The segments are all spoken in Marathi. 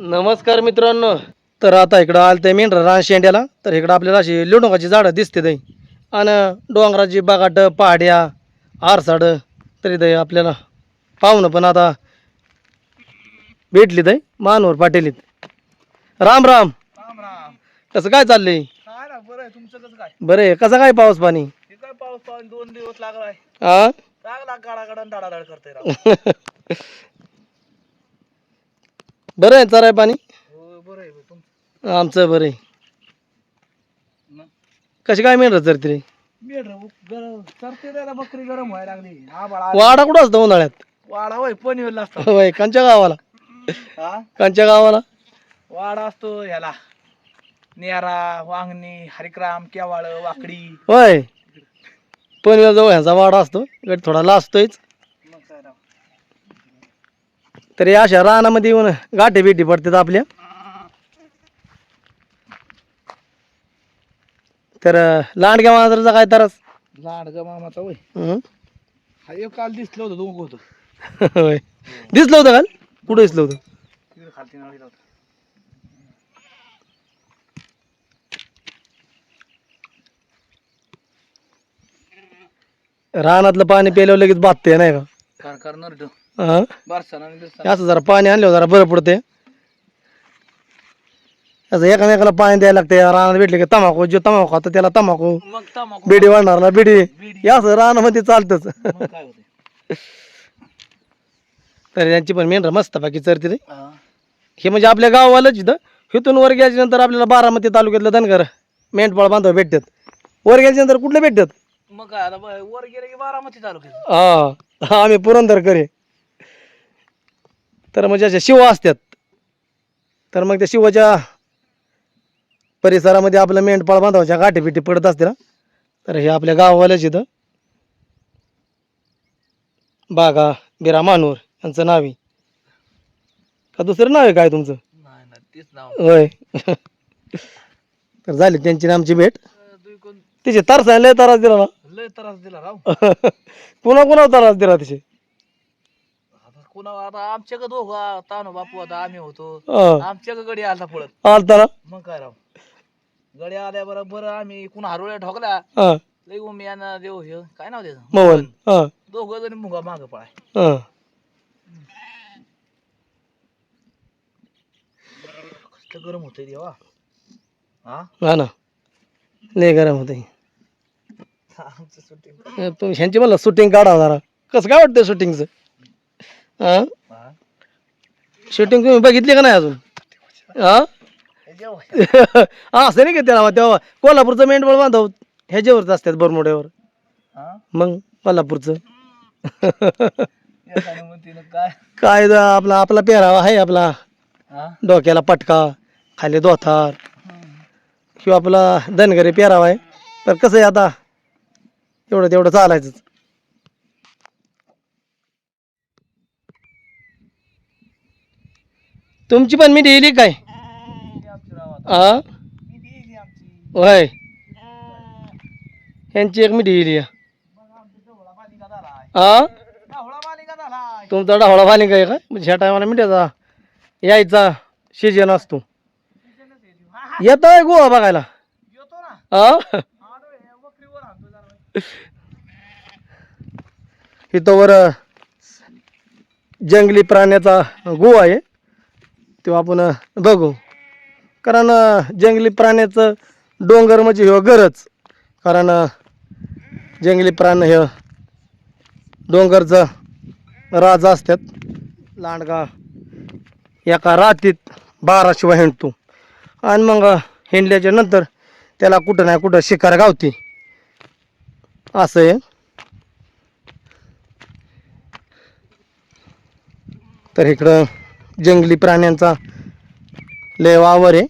नमस्कार मित्रांनो. तर आता इकडं आलं ते मेंढरा रान शेंड्याला. तर इकडं आपल्याला अशी लिंडोकाची झाडं दिसते ते आणि डोंगराची बागाट पहाड्या आरसाड तरी ते आपल्याला पाहुणं पण आता भेटली ते मानवर पाटीलीत राम राम. राम राम. कसं काय चाललंय? काय ना बरं आहे. तुमचं कसं काय? बरं आहे. कसा काय पाऊस पाणी? हे काय पाऊस पाऊस दोन दिवस लागलाय. राव. बरं आहे चराय पाणी? हो बरं आहे तुमचं? आमचं बरं आहे. कशी काय मेंढर चरते रे? बेड गरम चरते त्याला बकरी गरम व्हायला लागली. बाळा वाडा कुठं असतो उन्हाळ्यात? वाडा होय पनीरला असतो. होय कंच्या गावाला. हा कंच्या गावाला? वाडा असतो ह्याला. नेरा वांगणी हरिक्राम केवाळ वाकडी. होय. पण जवळ ह्याचा वाडा असतो. थोडा लाजतोयच तरी अशा रानामध्ये येऊन गाठी बिठी पडतात आपल्या तर लांडग्या मांजराचा काय तरच लांड ग मामाचा होय. हं? हा एक काल दिसलं होतं दोघं होतं. होय. दिसलं होतं काल? कुठं दिसलं होतं? तिकडे खालती नळीला होतं. रानातलं पाणी प्यायल्यावर लगेच बातते नाही का? कार हं? बरसाना आणि बिरसाना असं जरा पाणी आणल्यावर जरा बरं पडते असं एकामेकाला पाणी द्यायला लागते रानात भेटले की तमाखू जो तमाखू खातो त्याला तमाखू मग बिडी वाढणारला बिडी. बिडी. हे असं रानामध्ये चालतंच. मग काय होते तर यांची पण मेंढर मस्त बाकी चरते रे. हा. हे म्हणजे आपल्या गावालाच इथं. इथून वर गेल्याच्यानंतर आपल्याला बारामती तालुक्यातलं धनगर मेंढपाळ बांधव भेटतात. वर गेल्याच्यानंतर कुठले भेटतात? मग काय आता ब- वर गेले की बारामती तालुक्यात. हा, आम्ही पुरंदर करे तर म्हणजे अशा शिव असतात तर मग त्या शिवाच्या परिसरामध्ये आपलं मेंढपाळ बांधवाच्या गाठी बिठी पडत असते ना तर हे आपल्या गावालाच इथं. बागा बिरा मानूर यांचं नाव आहे. का दुसरं नाव आहे काय तुमचं? तेच नाव. होय. तर झाली त्यांची आणि आमची भेट. तिचे तार लय तारास दिला ना. लय त्रास दिला राव. पुन्हा पुन्हा तारास दिला तिचे. कुणा आता आमच्याकडे दोघं तानो बापू आता आम्ही होतो. हा. आमच्याकडे गडी आलता पळत. आलता ना? मग काय राव? गडी आल्या बरोबर आम्ही कुणा हरवल्या ठोकल्या. हा. लई उमी यानं देव हे. काय नाव त्याचं? मोहन. हा. दोघं जण मुगा माग पळाय. हा. कसलं गरम होतंय देवा. हा? हा ना. लय गरम होते आमचं सुट्टी तुम्ही ह्यांची मला शूटिंग काढा जरा. कसं काय वाटतं शूटिंगचं हा? शूटिंग तुम्ही बघितली का नाही अजून? हा? असं नाही का त्याला तेव्हा कोल्हापूरचं मेंढबळ बांधव ह्याच्यावरच असतात बरमोड्यावर हा? मग कोल्हापूरचं काय? आपला आपला पेहरावा आहे आपला. हा? डोक्याला पटका खाली दोथार. किंवा आपला धनगरी पेहरावा आहे. तर कसं आहे आता? एवढं तेवढं चालायचंच. तुमची पण मी दिली काय? ही? होय. यांची एक मी दिली हा झालाय. तुमचा डावळा पाणी काय का? म्हणजे ह्या टायमाला मिठाचा यायचा सीजन असतो. येतोय गोवा बघायला. येतो हा हे वक्रीवर आणतो जरा. इथं वर जंगली प्राण्याचा गो आहे. तो आपण बघू. कारण जंगली प्राण्याचं डोंगर म्हणजे हे गरज. कारण जंगली प्राण हे डोंगरचं राजा असतात लांडगा एका रातीत बाराशिवाय हिंडतो आणि मग हिंडल्याच्या नंतर त्याला कुठं नाही कुठं शिकार गावते. असं आहे. तर इकडं जंगली प्राण्यांचा लय वावर आहे.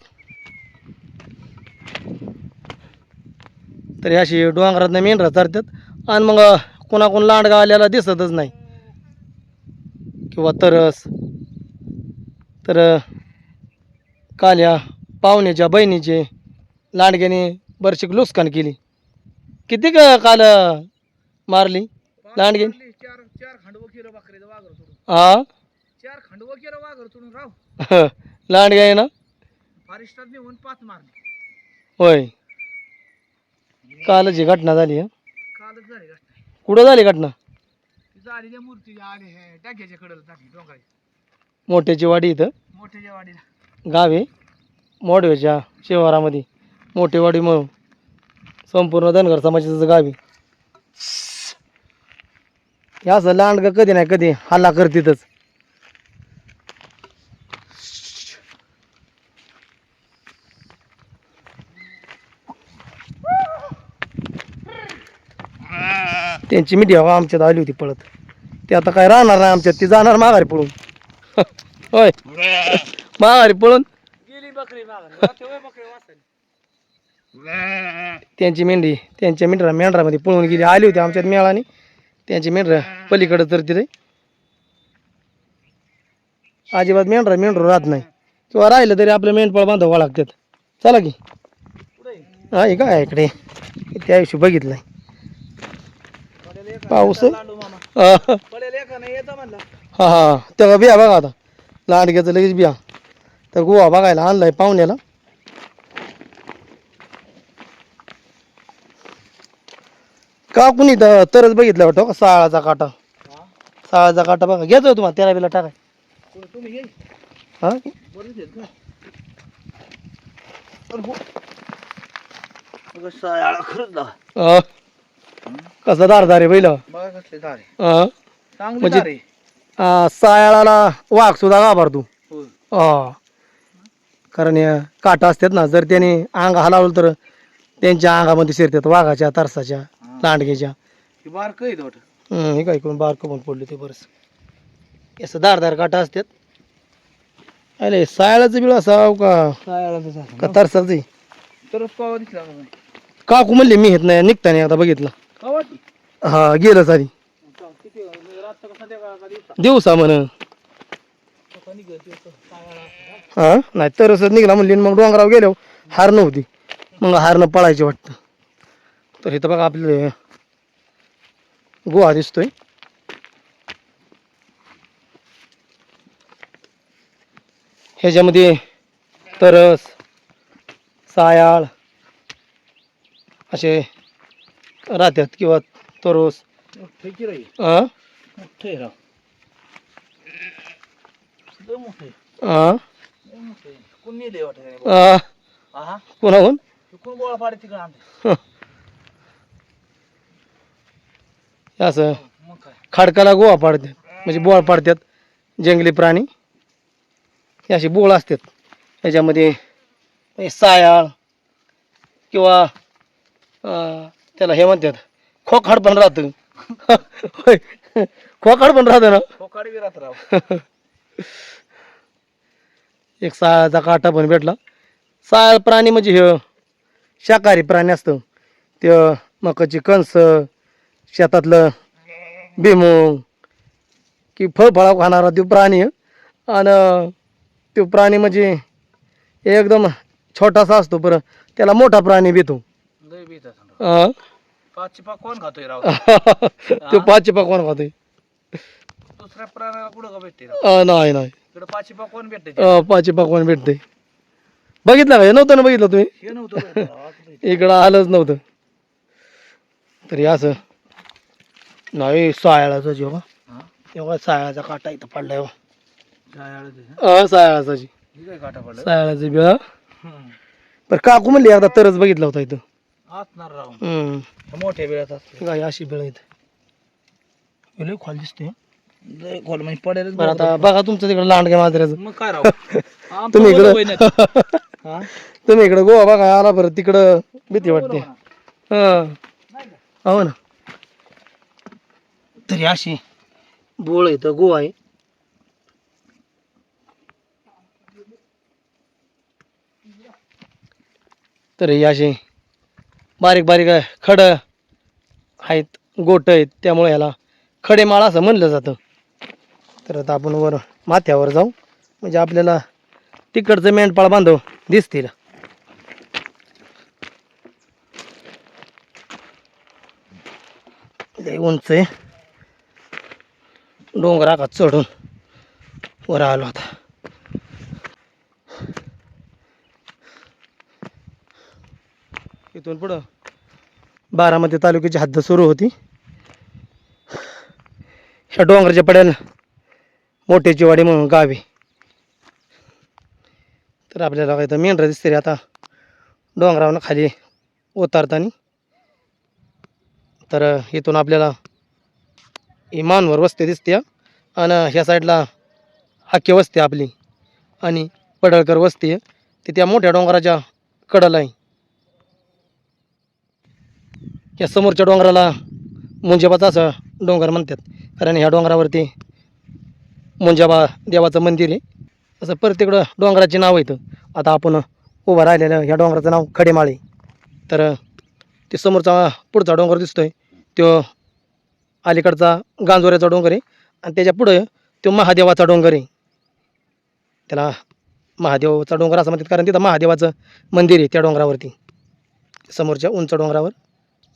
तर अशी डोंगरात मेंढरा चरतात आणि मग कोणाकोण लांडगा आल्याला दिसतच नाही. किंवा तरस. तर काल्या पाहुण्याच्या बहिणीचे लांडग्याने बरशीक नुकसान केली. किती क काल मारली? लांडग्याने? केलं सोडून. हा? खांडवं केलं वाघर सोडून राव लांडगे आहे ना? फॉरेस्टात नेऊन पाच मारली. होय. कालच ही घटना झाली हं? कालच झाली घटना. कुठं झाली घटना? ती झाली त्या मूर्तीच्या आले हे टाक्याच्या कडेला टाकली डोंगराची. मोठ्याची वाडी इथं? मोठ्याच्या वाडीला. गाव आहे? मोडव्याच्या शिवारामध्ये. मोठेवाडी म्हणून. संपूर्ण धनगर समाजाचं गाव आहे. हे असं लांडगं कधी नाही कधी हल्ला करतीतच. त्यांची मीडिया आमच्यात आली होती पळत. ते आता काय राहणार नाही आमच्यात ती जाणार माघारी पळून. होय. माघारी पळून. त्यांची मेंढी त्यांच्या मेंढरा मेंढरामध्ये पळून गेली. आली होती आमच्यात मेळाने. त्यांची मेंढरा पलीकडे तर तिथे. अजिबात मेंढरा मेंढरू राहत नाही. किंवा राहिलं तरी आपलं मेंढपाळ बांधावं लागतात. चला की. हा काय इकडे? त्या आयुष्य बघितलंय. पाऊस लांडू हा. हा तेव्हा बिया बघा आता. लांडग्याचं लगेच बिया. तर गोवा बघायला आणलाय पाहुण्याला. का कुणी तर तरच बघितलं वाटतं का साळाचा काटा. साळाचा काटा बघा. घ्यायचो तुम्हाला तेरा बिला टाकाय. हा? खरंच कसं दारदार आहे बैल बघा कसले दारे अं, चांगली म्हणजे- दारे सायाळाला वाघ सुद्धा घाबरतो होय. हा. कारण या काटा असतात ना जर त्याने अंग हलावलं तर त्यांच्या अंगामध्ये शिरतात वाघाच्या तरसाच्या लांडग्याच्या. ही बारक आहे वाटत हम्म, हे काय करून बारकं पण पडलं ते बरंच. असं धारदार काटा असतात. अरे सायळाचं बिळ असावं. का तरसाचं आहे? तरच पावा दिसला का नाही? काकू म्हणले मी येत नाही निघताना एकदा बघितलं. हा गेलं सारी दिवसा म्हण हा नाही तरसच निघला म्हणली मग डोंगरावर गेलो. हार नव्हती. मग हारनं पळायचे वाटतं. तर इथं बघा आपले गुहा दिसतोय. ह्याच्यामध्ये तरस सायाळ असे राहतात किंवा तरोस. कोणाहून? असं खडकाला गोवा पाडतात म्हणजे बोळ पाडतात जंगली प्राणी. हे असे बोळ असतात. त्याच्यामध्ये हे सायाळ किंवा अं, त्याला हे म्हणतात खोखाड पण राहतं. होय खोखाड पण राहतं ना? खोकाडी विरात राव. एक सायाचा काटा पण भेटला. सायाळ प्राणी म्हणजे हे शाकाहारी प्राणी असतं. ते मकाची कणस शेतातलं भुईमुग की फळफळा खाणारा तो प्राणी. आणि तो प्राणी म्हणजे एकदम छोटासा असतो पर त्याला मोठा प्राणी बीत अं? पाच पाच कोण खातोय राव? तो पाचशे पकवान खातोय? दुसऱ्या प्राण्याला कुठं का भेटते राव? अं, नाही नाही. इकडे पाच कोण भेटते? अं, पाचशे पकवान भेटते? बघितलं का? हे नव्हतं ना बघितलं तुम्ही? हे नव्हतं भेटत राव, आता भेटते. इकडं आलंच नव्हतं. तरी असं. नाही सायाळाचा जेव्हा. हा? तेव्हा सायाळाचा काटा इथं पडलाय हो. हा? अं, सायाळाचा जी. हे काय काटा पडलं सायाळाचं बिळ. हम्म. पण काकू म्हणली एकदा तरच बघितला होता इथं. आतणार राव हम्म. मोठ्या असते अशी बिळ इथं लय खोल दिसते लय खोल म्हणजे पडेलच बरं आता बघा तुमचं तिकडं लांडगे माजऱ्याचं मग काय राव आमचं तुम्ही बरोबर इकडं आहे. हा? तुम्ही इकडं गोवा बघा आला बरं तिकडं भीती वाटते. हा. नाही का? हो ना. तरी अशी बोळ इथं गोवा आहे. तर ही अशी बारीक बारीक खड आहेत गोट आहेत त्यामुळे ह्याला खडेमाळ असं म्हणलं जातं. तर आता आपण वर माथ्यावर जाऊ. म्हणजे आपल्याला तिकडचं मेंढपाळ बांधव दिसतील. उंच आहे. डोंगर चढून वर आलो आता. इथून पुढं बारामती तालुक्याची हद्द सुरू होती. ह्या डोंगराच्या पड्याला मोठ्याची वाडी म्हणून गावे तर आपल्याला काय तर दिसते रे आता. डोंगरावर खाली उतारताना तर इथून आपल्याला इमानवर वस्ती दिसते आणि ह्या साईडला हाके वस्ती आपली. आणि पडळकर वस्ती आहे. ती त्या मोठ्या डोंगराच्या कडला आहे. या समोरच्या डोंगराला मुंजाबाचा असं डोंगर म्हणतात. कारण ह्या डोंगरावरती मुंजाबा देवाचं मंदिर आहे. असं प्रत्येकडं डोंगराचे नाव येतं आता आपण उभं राहिलेलं ह्या डोंगराचं नाव खडेमाळे. तर ते समोरचा पुढचा डोंगर दिसतोय. तो अलीकडचा गांजोऱ्याचा डोंगर आहे. आणि त्याच्या पुढं तो महादेवाचा डोंगर आहे. त्याला महादेवाचा डोंगर असं म्हणतात. कारण तिथं महादेवाचं मंदिर आहे त्या डोंगरावरती. समोरच्या उंच डोंगरावर.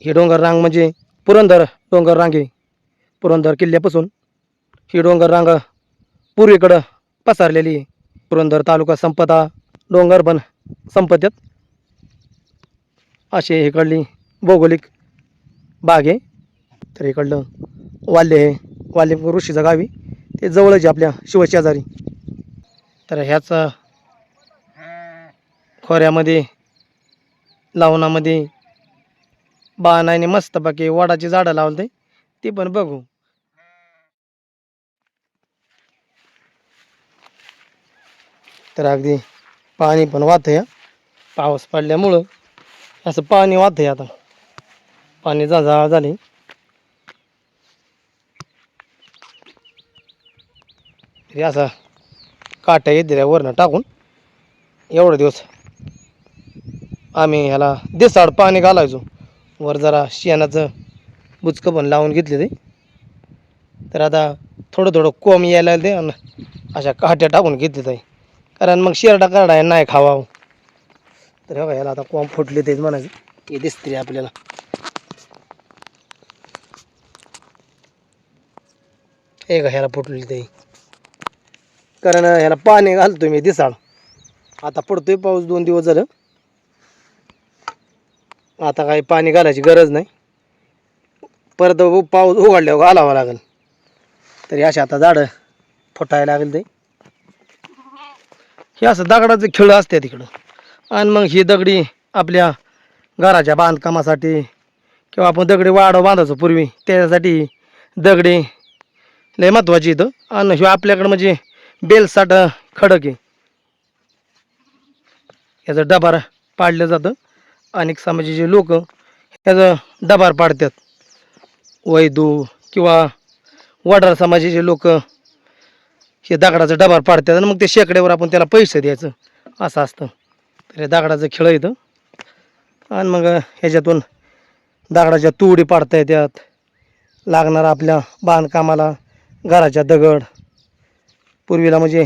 ही डोंगर रांग म्हणजे पुरंदर डोंगर रांगे. पुरंदर किल्ल्यापासून ही डोंगर रांग पूर्वेकडं पसरलेली पुरंदर तालुका संपदा डोंगरबन संपत्यात. असे इकडली भौगोलिक बाग आहे. तर इकडलं वाल्य हे वाल्य ऋषीचं गावी ते जवळच आहे आपल्या शिवशेजारी तर ह्याच खोऱ्यामध्ये लावणामध्ये बाणाने मस्तपैकी वडाची झाडं लावले ती पण बघू. तर अगदी पाणी पण वाहत आहे पाऊस पडल्यामुळं असं पाणी वाहत आहे आता. पाणी जाळ झाले. तरी असा काट्या येते वरनं टाकून एवढे दिवस आम्ही ह्याला दिसाड पाणी घालायचो. वर जरा शेणाचं बुचकं पण लावून घेतले ते. तर आता थोडं थोडं कोंब यायला ते आणि अशा काट्या टाकून घेतले ते कारण मग शेरडा करडा नाही खावा तर हे बघा ह्याला आता कोंब फुटले तेच म्हणायचं. हे दिसते आपल्याला. हे का ह्याला फुटले ते कारण ह्याला पाणी घालतो मी दिसाळ आता पडतोय पाऊस दोन दिवस झालं. आता काही पाणी घालायची गरज नाही. परत उ- पाऊस उघडल्यावर घालावा लागेल. तरी असे आता झाडं फुटायला लागेल ते. हे असं दगडाचं खेळ असते तिकडं. आणि मग ही दगडी आपल्या घराच्या बांधकामासाठी किंवा आपण दगडी वाडं बांधायचो पूर्वी त्याच्यासाठी दगडी लय महत्त्वाची इथं. आणि ह्यो आपल्याकडं म्हणजे बेलसाट खडक आहे. याचं डबार पाडलं जातं. अनेक समाजाचे लोक ह्याचं डबार पाडतात. वैदू किंवा वडार समाजाचे लोक हे दगडाचं डबार पाडतात आणि मग ते शेकड्यावर आपण त्याला पैसे द्यायचं असं असतं. तर हे दगडाचं खेळ येतं आणि मग ह्याच्यातून दगडाच्या तुडी पाडता येतात. लागणार आपल्या बांधकामाला घराच्या दगड. पूर्वीला म्हणजे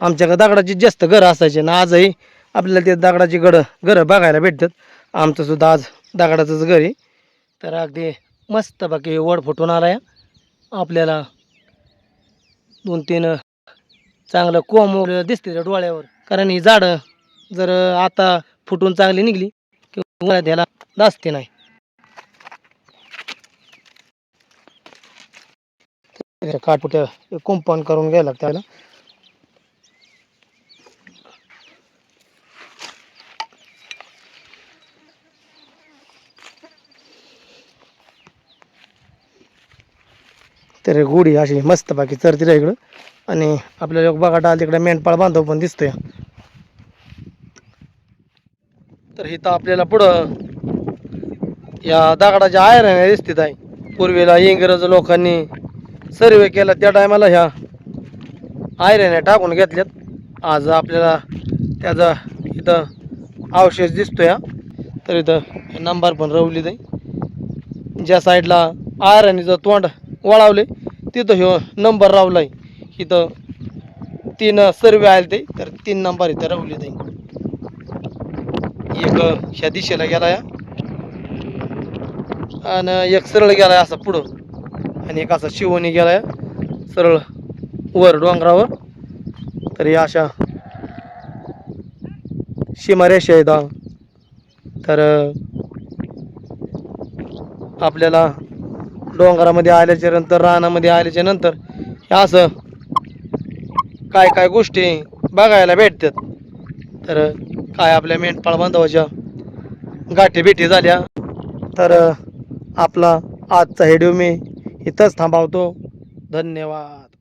आमच्याकडे दगडाची जास्त घरं असायचे ना आजही आपल्याला ते दगडाची गडं घरं बघायला भेटतात. आमचं सुद्धा आज दगडाचंच घर आहे. तर अगदी मस्त बाकी वड फुटून आला आहे आपल्याला दोन तीन चांगलं कोंब दिसते त्या डोळ्यावर. कारण ही झाडं जर आता फुटून चांगली निघली किंवा द्यायला दासते नाही. काटुट्या कुंपण करून घ्यायला लागतं त्याला. तर गुढी अशी मस्त बाकी चरती इकडं. आणि आपल्याला बघा डाल तिकडे मेंढपाळ बांधव पण दिसतोय. तर इथं आपल्याला पुढं या दगडाच्या आयरन दिसतीत आहे. पूर्वीला इंग्रज लोकांनी सर्वे केला त्या टायमाला ह्या आयरण्या टाकून घेतल्यात. आज आपल्याला त्याचा इथं अवशेष दिसतोय. तर इथं नंबर पण रवली जाई ज्या साईडला आयरनीचं तोंड वळावले. तिथं ह्यो नंबर रावलाय. इथं तीन सर्वे आले ते तर तीन नंबर इथं रावले ते. एक ह्या दिशेला गेला या आणि एक सरळ गेला असा पुढं. आणि एक असा शिवणी गेलाय. सरळ वर डोंगरावर. तर या अशा सीमारेषा आहेत. तर आपल्याला डोंगरामध्ये आल्याच्यानंतर रानामध्ये आल्याच्यानंतर असं काय काय गोष्टी बघायला भेटतात. तर काय आपल्या मेंढपाळ बांधवाच्या गाठी भेटी झाल्या. तर आपला आजचा व्हिडिओ मी इथंच थांबवतो. धन्यवाद.